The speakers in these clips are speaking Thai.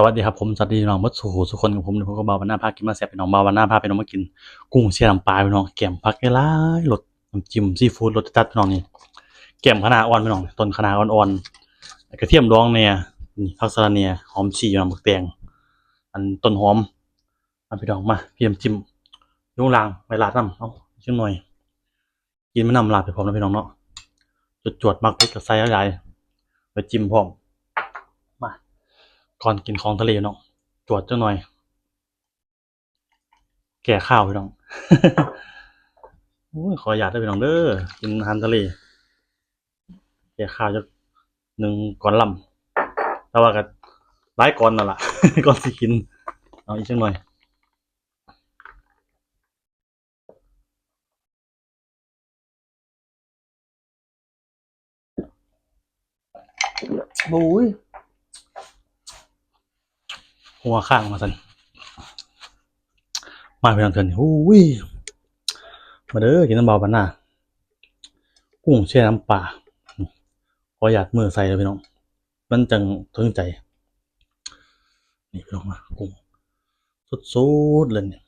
สวัสดีครับผมสวัสดีน้องมัดสู่ทุกคนกับผมผมก็บาววันหน้าพากินมาแซ่บพี่น้องบาววันหน้าพาพี่น้องมากิน กุ้งเชียน้ำปลาพี่น้องแกมผักหลายๆรสน้ำจิ้มซีฟู้ดรสจัดพี่น้องนี่แกมคะน้าอ่อนพี่น้องต้นคะน้าอ่อนๆกระเทียมดองเนี่ยนี่ผักสะระเนี่ยหอมฉี่อยู่น้ำบักแตงอันต้นหอมมาพี่น้องมาพี่น้ำจิ้มยุ่งลางไปลาดน้ำเอาชิ้นหน่อยกินม่นำลาดไปพร้อมนะพี่น้องเนาะจวดๆมักเผ็ดกับไส้ใหญ่ๆไปจิ้มพร้อม ก่อนกินของทะเลเนาะจวดเจ้าหน่อย แก่ข้าวพี่น้องโอ้ยขออยากได้พี่น้องเด้อกินอาหารทะเลแก่ข้าวจะหนึ่งก่อนลำแต่ว่าก็หลายก่อนนั่นล่ะก่อนสิกิน เอาอีกจังหน่อยบุ้ย หัวข้างมาสันมาไปทางเถินหูยมาเด้อกินน้ำเบาบันหน้ากุ้งแช่น้ำปลาขออยากมือใส่เลยพี่น้อง มันจังถึงใจ นี่พี่น้องมากุ้งสุดๆเลยเนี่ย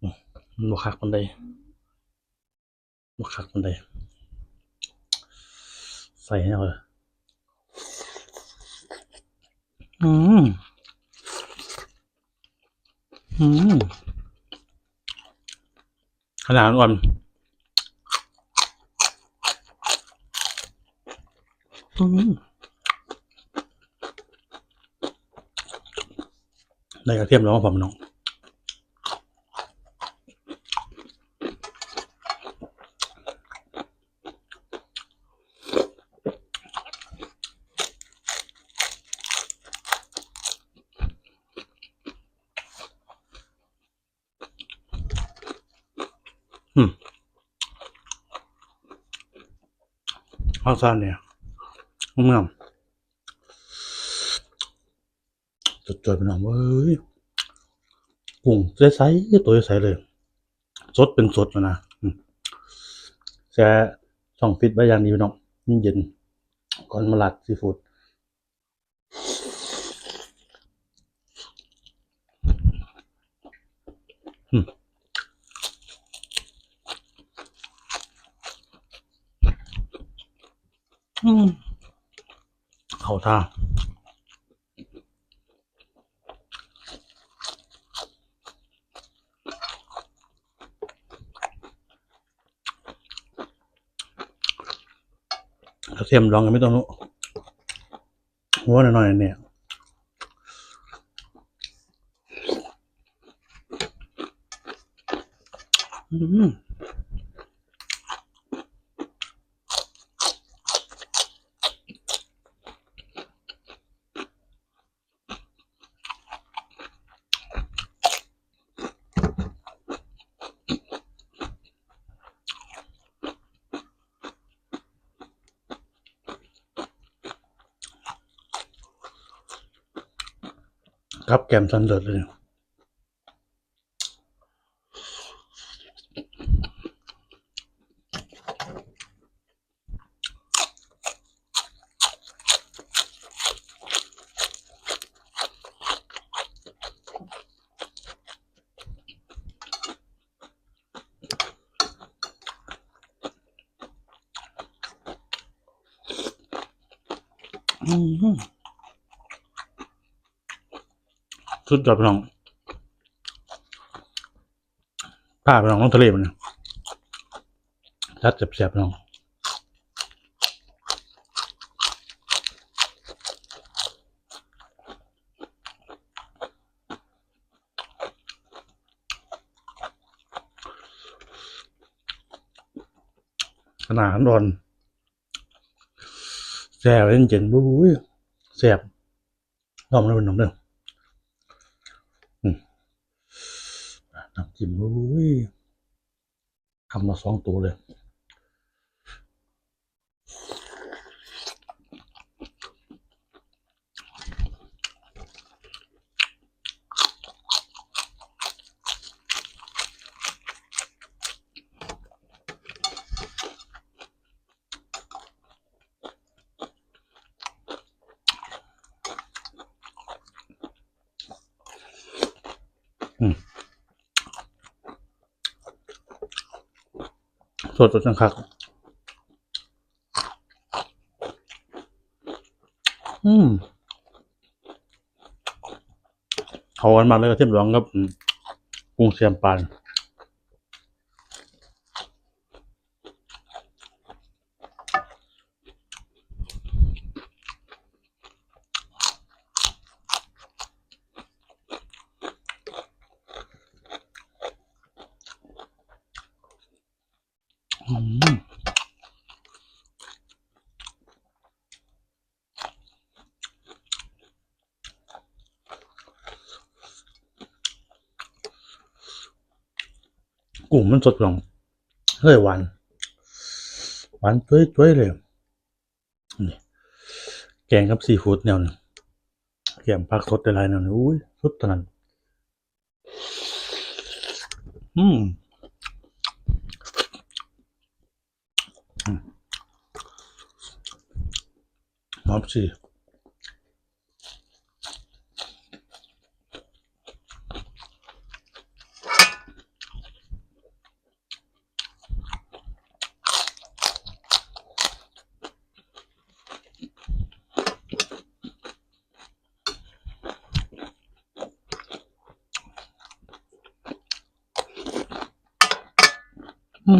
อืมมันบวคักมันใดบวคักมันใดใส่เนี่ยเลย อืม อืมขนาดอ่อนอืมได้กระเทียมแล้วผมน้อง ข้าวสารเนี่ยงามจุดจดๆไปหน่อยเว้ยกุ้งใสๆตัวใสเลย สดเป็นสดนะนะแช่ช่องฟิตไว้อย่างดีพี่น้องเย็นก่อนมาลัดซีฟู้ดอืมอืมเข้า ท่ากระเทียมลองกันไม่ต้องรู้หัวหน่อยๆเนี่ยอืม ครับแกมสันเลิศเลยอืม สุดยอดพี่น้องผ้าพี่น้องต้องทะเลมันเนี่ยรัดเสียบๆพี่น้องขนาดนอนแซ่บเย็นๆบุ้ยแซ่บน้องเลยเป็นน้องเด้อ น้ำจิ้มอุ้ยคำละสองตัวเลย สดสดจังคักอืมเขาอันมาเลยก็เทียมร้องกับกุ้งเสียมปานอืม กุ้งมันสดลงเฮ้ยหวานหวานจ้วยๆเลยนี่แกงกับซีฟู้ดแนวนึงแกงผักสดหลายๆแนวนึงอุ้ยสุดตอนนั้นอืมหอมสิ ค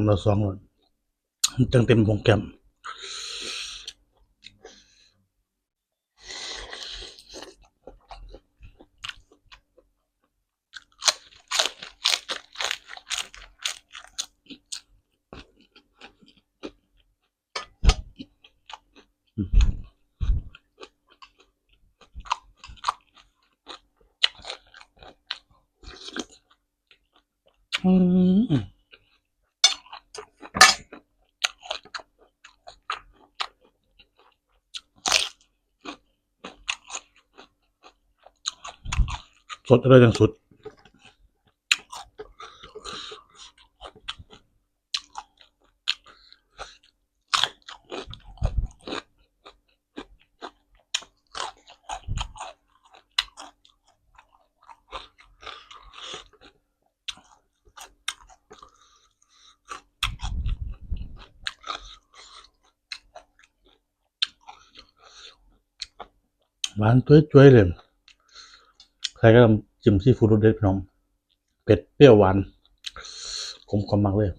ำละสองเลยจังเต็มวงแกม สดอะไรอย่างสุด หวานจ้วยๆเลยใครก็จิ้มซีฟู้ดรสเด็ดพี่น้องเผ็ดเปรี้ยวหวานกลมกล่อมมากเลย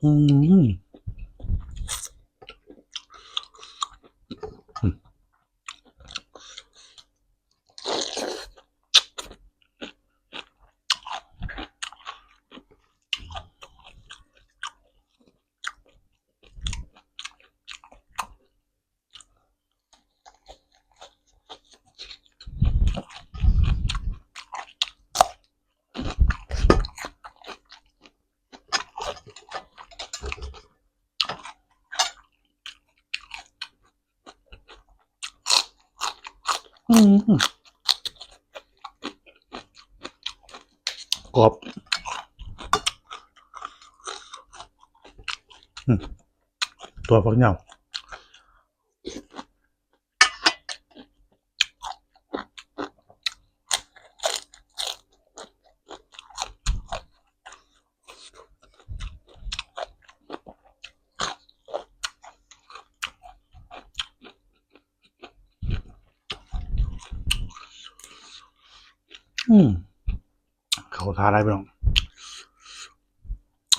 อืม กรอบตัวฟักเหยา เขาทาอะไรไปน้อง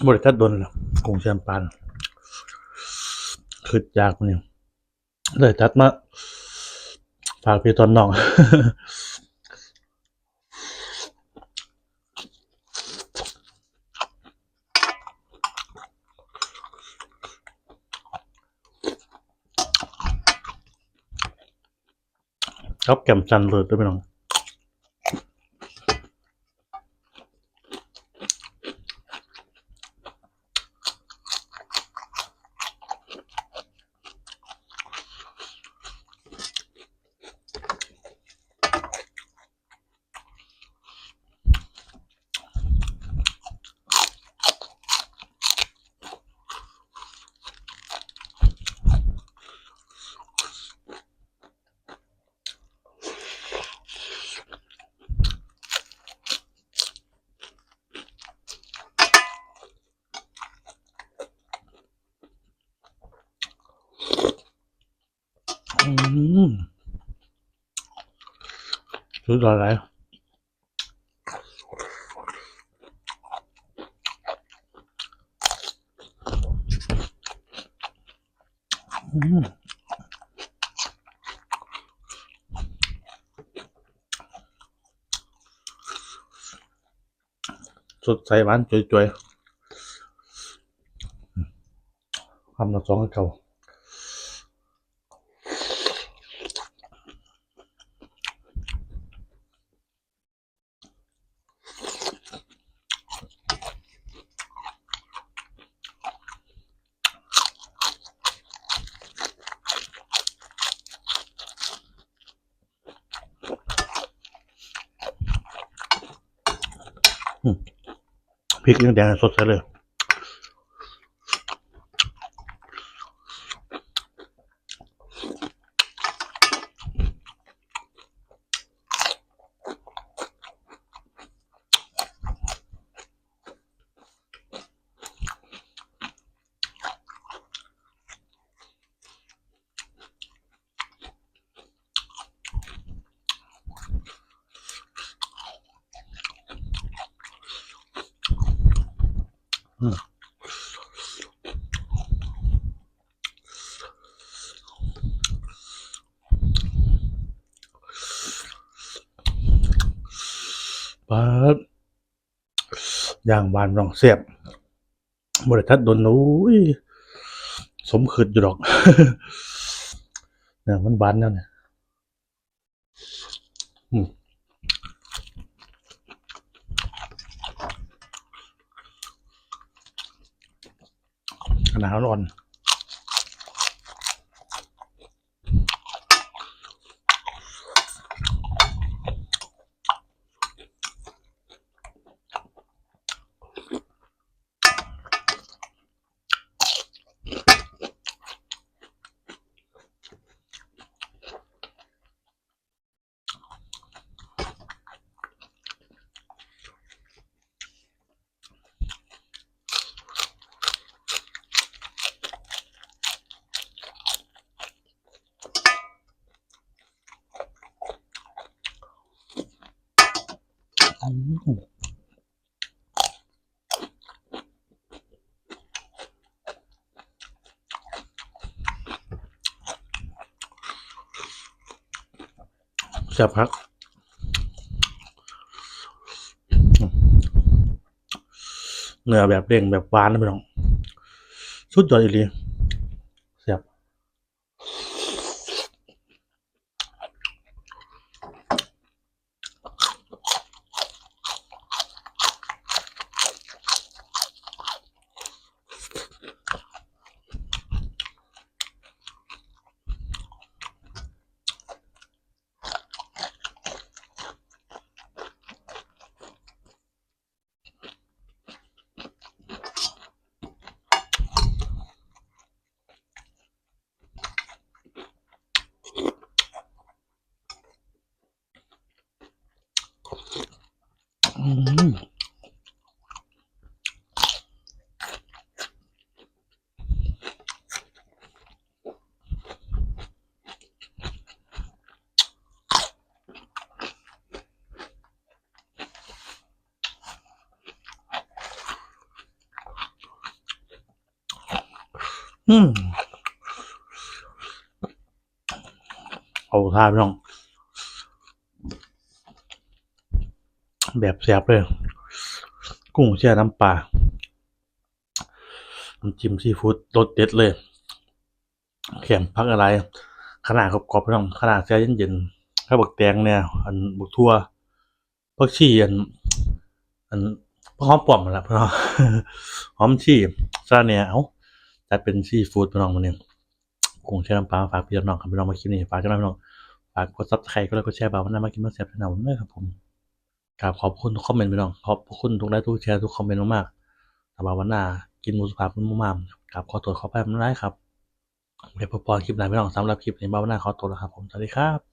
บริษัทโดนแล้วกงแชมปานคืดยากมันนี่เลยจัดมาฝากพี่ตอนน้องครับแก้มจันเลยด้วยพี่น้อง สุดยอดเลยสุดใสหวานจุยๆคำละสองเขา พริกยังแปาดย่างวานรองเสียบบริทัดโดนอุ้ยสมขืดอยู่ดอกเนี่ยมันบานแล้วเนี่ยหนาวร้อน อืมแซ่บครับเนื้อแบบเด้งแบบหวานนะพี่น้อง สุดยอดอีหลีแซ่บ อืม อืมเอาท่าพี่น้อง แบบแซ่บเลย กุ้งแช่น้ำปลาน้ำจิ้มซีฟู้ดรสเด็ดเลยแขมพักอะไร ขนาดกรอบๆพี่น้อง ขนาดแช่เย็นๆข้าวบักแตงเนี่ย อันบุกทั่วผักชี่อัน อันหอมป่อมแหละพี่น้องหอมชี่ซาเนี่ยเอ้า จัดเป็นซีฟู้ดพี่น้องมันเนี่ยกุ้งแช่น้ำปลาฝากพี่น้องครับพี่น้องมากินนี่ฝากกันนะพี่น้องฝากกดซับสไครต์ก็แล้วก็แชร์บ่าวันนั้นมากินมาแซ่บแน่นอนเลยครับผมกราบขอบคุณทุกคอมเมนต์พี่น้องขอบคุณทุกไลค์ทุกแชร์ทุกคอมเมนต์มากๆถ้าว่าวันหน้ากินมูสุภาพมันมากๆกราบขอตัวขอไปมันได้ครับเดี๋ยวพบกันคลิปหน้าพี่น้องสำหรับคลิปในบ่าววันหน้าขอตัวแล้วครับผมสวัสดีครับ